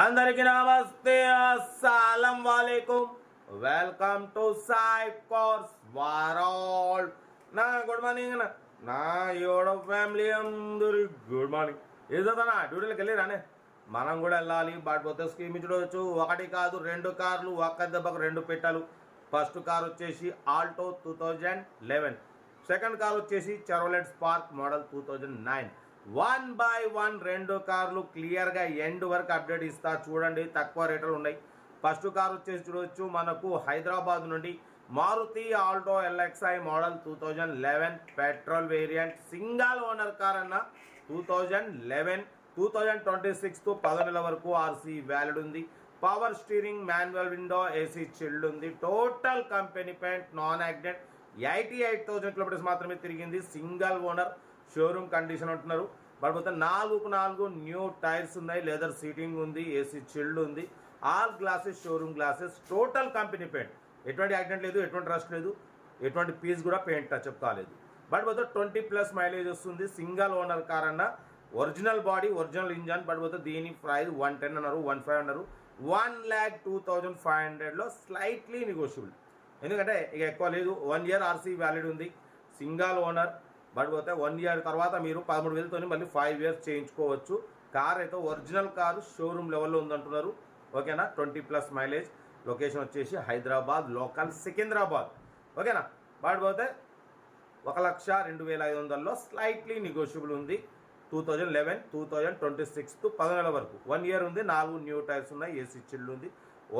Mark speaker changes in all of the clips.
Speaker 1: అందరికి నమస్తే. అస్సలం వాలేకుం. వెల్కమ్ టు సాయి కోర్స్ వారాల్ నా గుడ్ మార్నింగ్ అన్న. నా యోడ ఫ్యామిలీ అందరి గుడ్ మార్నింగ్. ఏదోనా డ్యూటీలకు వెళ్ళిరానే మనం కూడా వెళ్ళాలి. బట్ పోతే స్కీమ్ చూడవచ్చు. ఒకటి కాదు రెండు కార్లు ఒక్క దెబ్బకు రెండు పెట్టాలు. ఫస్ట్ కార్ వచ్చేసి Alto two thousand eleven. Second car వచ్చేసి Chevrolet Spark model two thousand nine. One by one రెండు కార్లు క్లియర్గా ఎండ్ వరకు అప్డేట్ ఇస్తా. చూడండి తక్కువ రేట్లు ఉన్నాయి. ఫస్ట్ కార్ వచ్చేసి చూడవచ్చు మనకు హైదరాబాద్ నుండి Maruti Alto LXI model two thousand eleven petrol variant. Single owner car అన్న two thousand eleven two thousand twenty six to వరకు ఆర్సీ వ్యాలిడ్ ఉంది. Power steering manual window AC chilled ఉంది. Total company paint non accident. Eighty eight thousand kilometres మాత్రమే తిరిగింది single owner. Showroom condition అంటున్నారు. But నాలుగు నాలుగు new tyres ఉన్నాయి. Leather seating ఉంది ఏసీ చిల్డ్ ఉంది. All glasses showroom glasses total company paint. ఎటువంటి యాక్సిడెంట్ లేదు ఎటువంటి రష్ లేదు. ఎటువంటి పీస్ కూడా పెయింట్ టచ్అప్ కాలేదు. బట్ పోతే ట్వంటీ ప్లస్ మైలేజ్ వస్తుంది. సింగల్ ఓనర్ కార్ అన్న original body original engine. But పోతే దీని ప్రైస్ వన్ టెన్ అన్నారు వన్ ఫైవ్ అన్నారు. One lakh two thousand five హండ్రెడ్లో స్లైట్లీ నెగోషియబుల్. ఎందుకంటే ఇక ఎక్కువ లేదు. వన్ ఇయర్ ఆర్సీ వ్యాలిడ్ ఉంది. సింగల్ ఓనర్ పడిపోతే వన్ ఇయర్ తర్వాత మీరు పదమూడు వేలతో మళ్ళీ ఫైవ్ ఇయర్స్ చేయించుకోవచ్చు. కార్ అయితే ఒరిజినల్ కారు షోరూమ్ లెవెల్లో ఉందంటున్నారు. ఓకేనా? Twenty plus mileage. లొకేషన్ వచ్చేసి హైదరాబాద్ లోకల్ సికింద్రాబాద్. ఓకేనా? పడిపోతే ఒక లక్ష రెండు వేల ఐదు వందల్లో స్లైట్లీ నెగోషియబుల్ ఉంది. Two thousand eleven two thousand twenty six to పదివేల వరకు. వన్ ఇయర్ ఉంది నాలుగు న్యూ టైర్స్ ఉన్నాయి ఏసీ చిల్లు ఉంది.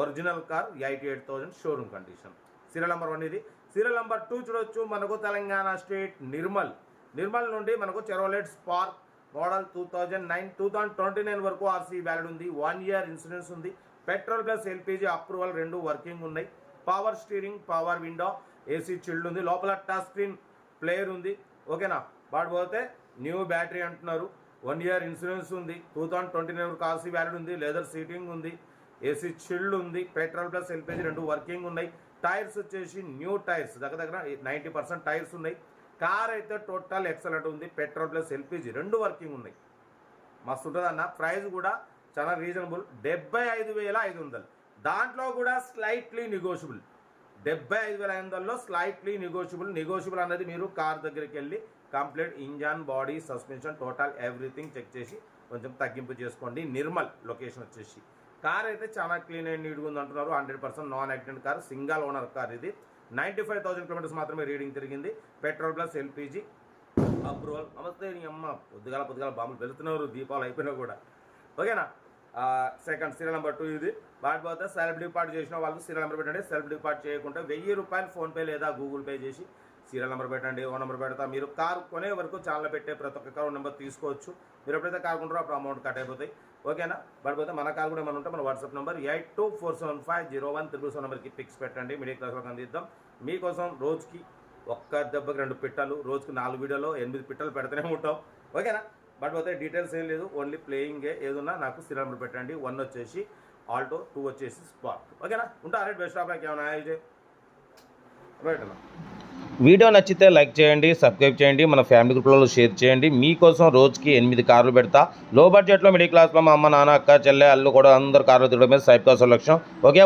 Speaker 1: Original car eighty eight thousand showroom condition. Serial number one ఇది. సీరియల్ నెంబర్ టూ చూడొచ్చు మనకు తెలంగాణ స్టేట్ నిర్మల్. నిర్మల్ నుండి మనకు Chevrolet Spark model two thousand nine two thousand twenty nine వరకు ఆర్సీ వ్యాలిడ్ ఉంది. వన్ ఇయర్ ఇన్సూరెన్స్ ఉంది. Petrol plus LPG approval రెండు working ఉన్నాయి. Power steering power window AC chilled ఉంది. లోపల టచ్ స్క్రీన్ ప్లేయర్ ఉంది. ఓకేనా వాడు పోతే న్యూ బ్యాటరీ అంటున్నారు. వన్ ఇయర్ ఇన్సూరెన్స్ ఉంది. టూ థౌజండ్ ట్వంటీ నైన్ వరకు ఆర్సీ వ్యాలిడ్ ఉంది. లెదర్ సీటింగ్ ఉంది. ఏసీ చిల్డ్ ఉంది. పెట్రోల్ ప్లస్ ఎల్పిజి రెండు వర్కింగ్ ఉన్నాయి. టైర్స్ వచ్చేసి న్యూ టైర్స్ దగ్గర దగ్గర నైంటీ పర్సెంట్ టైర్స్ ఉన్నాయి. కార్ అయితే టోటల్ ఎక్సలెంట్ ఉంది పెట్రోల్ ప్లస్ ఎల్పిజి రెండు వర్కింగ్ ఉన్నాయి. మస్తు ఉంటుంది అన్న ప్రైస్ కూడా చాలా రీజనబుల్ డెబ్బై ఐదు వేల ఐదు వందలు. దాంట్లో కూడా స్లైట్లీ నెగోషియబుల్ డెబ్బై ఐదు వేల ఐదు వందల్లో స్లైట్లీ నెగోషియబుల్ నెగోషియబుల్ అనేది మీరు కార్ దగ్గరికి వెళ్ళి complete engine body suspension total everything check చేసి కొంచెం తగ్గింపు చేసుకోండి. నిర్మల్ లొకేషన్ వచ్చేసి. కార్ అయితే చాలా క్లీన్ అండ్ నీట్గా ఉంది అంటున్నారు hundred percent non accident car single owner car ఇది. నైంటీ ఫైవ్ థౌసండ్ కిలోమీటర్స్ మాత్రమే రీడింగ్ తిరిగింది. Petrol plus LPG. అప్రూవల్. నమస్తే నీ అమ్మ. పొద్దుగాల పొద్దుగాల బాంబులు వెళ్తున్నారు దీపావళి అయిపోయినా కూడా. ఓకేనా? సెకండ్ సీరియల్ నెంబర్ టూ ఇది. వాటి పోతే సెల్ఫ్ డిపార్ట్ చేసిన వాళ్ళకి సీరియల్ నెంబర్ పెట్టండి. సెల్ఫ్ డిపార్ట్ చేయకుండా వెయ్యి రూపాయలు ఫోన్పే లేదా గూగుల్ పే చేసి సీరియల్ నెంబర్ పెట్టండి ఓ నెంబర్ పెడతా. మీరు కారు కొనే వరకు ఛానల్ పెట్టే ప్రతి ఒక్క కార్ నెంబర్ తీసుకోవచ్చు. మీరు ఎప్పుడైతే కార్ కొంటారో అప్పుడు అమౌంట్ కట్ అయిపోతాయి. ఓకేనా? పడిపోతే మన కారు కూడా మన ఉంటే మన WhatsApp number eight two four seven five zero one triple seven నెంబర్కి పిక్స్ పెట్టండి. మిడిల్ క్లాస్లో అందిద్దాం. మీకోసం రోజుకి ఒక్క దెబ్బకి రెండు పిట్టలు రోజుకి నాలుగు వీడియోలో ఎనిమిది పిట్టలు పెడుతూనే ఉంటాం. ఓకేనా? బట్ పోతే డీటెయిల్స్ ఏం లేదు ఓన్లీ ప్లేయింగే ఏదన్నా నాకు సీరియల్ నెంబర్ పెట్టండి. వన్ వచ్చేసి ఆల్టో టూ వచ్చేసి స్పాట్ ఓకేనా? ఉంటా రైట్ బెస్ట్ ఆఫ్ లైక్ ఏమైనా రైట్ అన్నా.
Speaker 2: వీడియో నచ్చితే లైక్ చేయండి సబ్స్క్రైబ్ చేయండి మన ఫ్యామిలీ గ్రూప్లలో షేర్ చేయండి. మీకోసం రోజుకి ఎనిమిది కార్లు పెడతా. లో బడ్జెట్లో మిడిల్ క్లాస్లో మా అమ్మ నాన్న అక్క చెల్లె అల్లు కూడా అందరు కార్లు దిగమే సైబ్ కాస్ట్ లక్ష్యం. ఓకే